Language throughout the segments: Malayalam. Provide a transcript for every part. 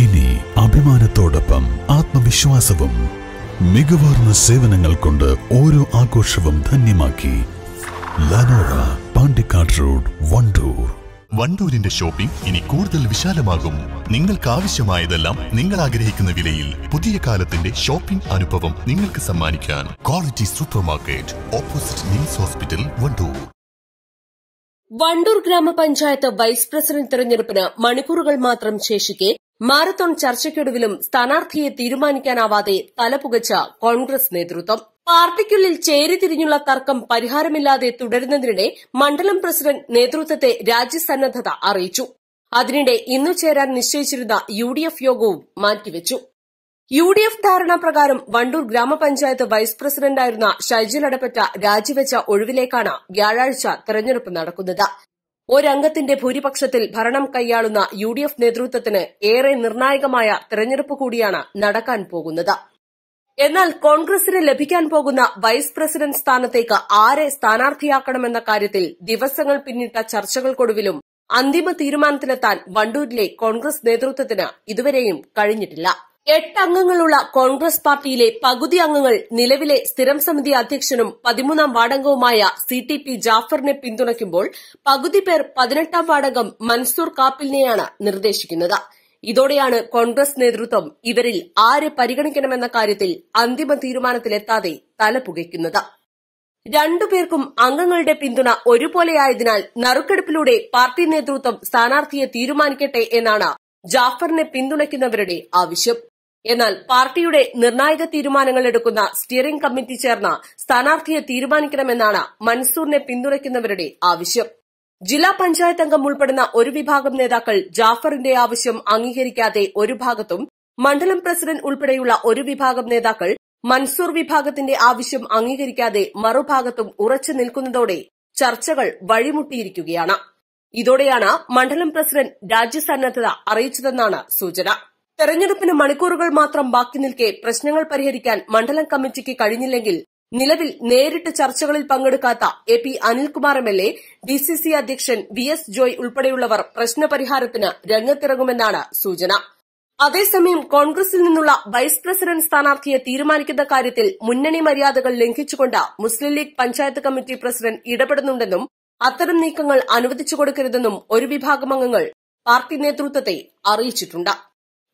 ഇനി അഭിമാനത്തോടൊപ്പം ആത്മവിശ്വാസവും മികവാർന്ന സേവനങ്ങൾ കൊണ്ട് ഓരോ ആഘോഷവും ധന്യമാക്കി ലനോറ പാണ്ടിക്കാട് റോഡ് വണ്ടൂർ. വണ്ടൂരിന്റെ ഷോപ്പിംഗ് ഇനി കൂടുതൽ വിശാലമാകും. നിങ്ങൾക്ക് ആവശ്യമായതെല്ലാം നിങ്ങൾ ആഗ്രഹിക്കുന്ന വിലയിൽ പുതിയ കാലത്തിന്റെ ഷോപ്പിംഗ് അനുഭവം നിങ്ങൾക്ക് സമ്മാനിക്കാൻ quality super market opposite NIMS hospital Wandoor. Wandoor ഗ്രാമപഞ്ചായത്ത് വൈസ് പ്രസിഡന്റ് തെരഞ്ഞെടുപ്പിന് മണിക്കൂറുകൾ മാത്രം ശേഷിക്കെ മാരത്തോൺ ചർച്ചയ്ക്കൊടുവിലും സ്ഥാനാർത്ഥിയെ തീരുമാനിക്കാനാവാതെ തലപുകച്ച കോൺഗ്രസ് നേതൃത്വം. പാർട്ടിക്കുള്ളിൽ ചേരിതിരിഞ്ഞുള്ള തർക്കം പരിഹാരമില്ലാതെ തുടരുന്നതിനിടെ മണ്ഡലം പ്രസിഡന്റ് നേതൃത്വത്തെ രാജ്യസന്നദ്ധത അറിയിച്ചു. അതിനിടെ ഇന്നു ചേരാൻ നിശ്ചയിച്ചിരുന്ന യു ഡി എഫ് യോഗവും മാറ്റിവെച്ചു. യു ഡി എഫ് ധാരണാപ്രകാരം വണ്ടൂർ ഗ്രാമപഞ്ചായത്ത് വൈസ് പ്രസിഡന്റായിരുന്ന ഷൈജിൽ അടപ്പറ്റ രാജിവെച്ച ഒഴിവിലേക്കാണ് വ്യാഴാഴ്ച തെരഞ്ഞെടുപ്പ് നടക്കുന്നത്. ഒരംഗത്തിന്റെ ഭൂരിപക്ഷത്തിൽ ഭരണം കൈയാളുന്ന യു ഡി എഫ് നേതൃത്വത്തിന് ഏറെ നിർണായകമായ തെരഞ്ഞെടുപ്പ് കൂടിയാണ് നടക്കാൻ പോകുന്നത്. എന്നാൽ കോൺഗ്രസിന് ലഭിക്കാൻ പോകുന്ന വൈസ് പ്രസിഡന്റ് സ്ഥാനത്തേക്ക് ആരെ സ്ഥാനാർത്ഥിയാക്കണമെന്ന കാര്യത്തിൽ ദിവസങ്ങൾ പിന്നിട്ട ചർച്ചകൾക്കൊടുവിലും അന്തിമ തീരുമാനത്തിലെത്താൻ വണ്ടൂരിലെ കോൺഗ്രസ് നേതൃത്വത്തിന് ഇതുവരെയും കഴിഞ്ഞിട്ടില്ല. എട്ട് അംഗങ്ങളുള്ള കോൺഗ്രസ് പാർട്ടിയിലെ പകുതി അംഗങ്ങൾ നിലവിലെ സ്ഥിരം സമിതി അധ്യക്ഷനും പതിമൂന്നാം വാർഡംഗവുമായ സി ടി പി ജാഫറിനെ പിന്തുണയ്ക്കുമ്പോൾ പകുതി പേർ പതിനെട്ടാം വാർഡംഗം മൻസൂർ കാപ്പിലിനെയാണ് നിർദ്ദേശിക്കുന്നത്. ഇതോടെയാണ് കോൺഗ്രസ് നേതൃത്വം ഇവരിൽ ആരെ പരിഗണിക്കണമെന്ന കാര്യത്തിൽ അന്തിമ തീരുമാനത്തിലെത്താതെ തലപുകയ്ക്കുന്നത് രണ്ടുപേർക്കും അംഗങ്ങളുടെ പിന്തുണ ഒരുപോലെയായതിനാൽ നറുക്കെടുപ്പിലൂടെ പാർട്ടി നേതൃത്വം സ്ഥാനാർത്ഥിയെ തീരുമാനിക്കട്ടെ എന്നാണ് ജാഫറിനെ പിന്തുണയ്ക്കുന്നവരുടെ ആവശ്യം. എന്നാൽ പാർട്ടിയുടെ നിർണായക തീരുമാനങ്ങൾ എടുക്കുന്ന സ്റ്റിയറിംഗ് കമ്മിറ്റി ചേർന്ന സ്ഥാനാർത്ഥിയെ തീരുമാനിക്കണമെന്നാണ് മൻസൂറിനെ പിന്തുണയ്ക്കുന്നവരുടെ ആവശ്യം. ജില്ലാ പഞ്ചായത്ത് അംഗം ഉൾപ്പെടുന്ന ഒരു വിഭാഗം നേതാക്കൾ ജാഫറിന്റെ ആവശ്യം അംഗീകരിക്കാതെ ഒരു ഭാഗത്തും മണ്ഡലം പ്രസിഡന്റ് ഉൾപ്പെടെയുള്ള ഒരു വിഭാഗം നേതാക്കൾ മൻസൂർ വിഭാഗത്തിന്റെ ആവശ്യം അംഗീകരിക്കാതെ മറുഭാഗത്തും ഉറച്ചു നിൽക്കുന്നതോടെ ചർച്ചകൾ വഴിമുട്ടിയിരിക്കുകയാണ്. ഇതോടെയാണ് മണ്ഡലം പ്രസിഡന്റ് രാജ്യസന്നദ്ധത അറിയിച്ചതെന്നാണ് സൂചന. തെരഞ്ഞെടുപ്പിന് മണിക്കൂറുകൾ മാത്രം ബാക്കി നിൽക്കെ പ്രശ്നങ്ങൾ പരിഹരിക്കാൻ മണ്ഡലം കമ്മിറ്റിക്ക് കഴിഞ്ഞില്ലെങ്കിൽ നിലവിൽ നേരിട്ട് ചർച്ചകളിൽ പങ്കെടുക്കാത്ത A P Anilkumar M L A D C C അധ്യക്ഷൻ വി എസ് ജോയ് ഉൾപ്പെടെയുള്ളവർ പ്രശ്നപരിഹാരത്തിന് രംഗത്തിറങ്ങുമെന്നാണ് സൂചന. അതേസമയം കോൺഗ്രസിൽ നിന്നുള്ള വൈസ് പ്രസിഡന്റ് സ്ഥാനാർത്ഥിയെ തീരുമാനിക്കുന്ന കാര്യത്തിൽ മുന്നണി മര്യാദകൾ ലംഘിച്ചുകൊണ്ട് Muslim League panchayat committee president ഇടപെടുന്നുണ്ടെന്നും അത്തരം നീക്കങ്ങൾ അനുവദിച്ചു കൊടുക്കരുതെന്നും ഒരു വിഭാഗം അംഗങ്ങൾ പാർട്ടി നേതൃത്വത്തെ അറിയിച്ചിട്ടുണ്ട്.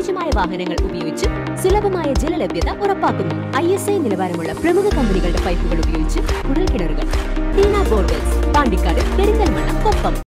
അനുയോജ്യമായ വാഹനങ്ങൾ ഉപയോഗിച്ച് സുലഭമായ ജലലഭ്യത ഉറപ്പാക്കുന്നു. ഐ എസ് ഐ നിലവാരമുള്ള പ്രമുഖ കമ്പനികളുടെ പൈപ്പുകൾ ഉപയോഗിച്ച് കുടൽ കിണറുകൾ പാണ്ടിക്കാട് പെരിന്തൽമണ്ണ കൊപ്പം.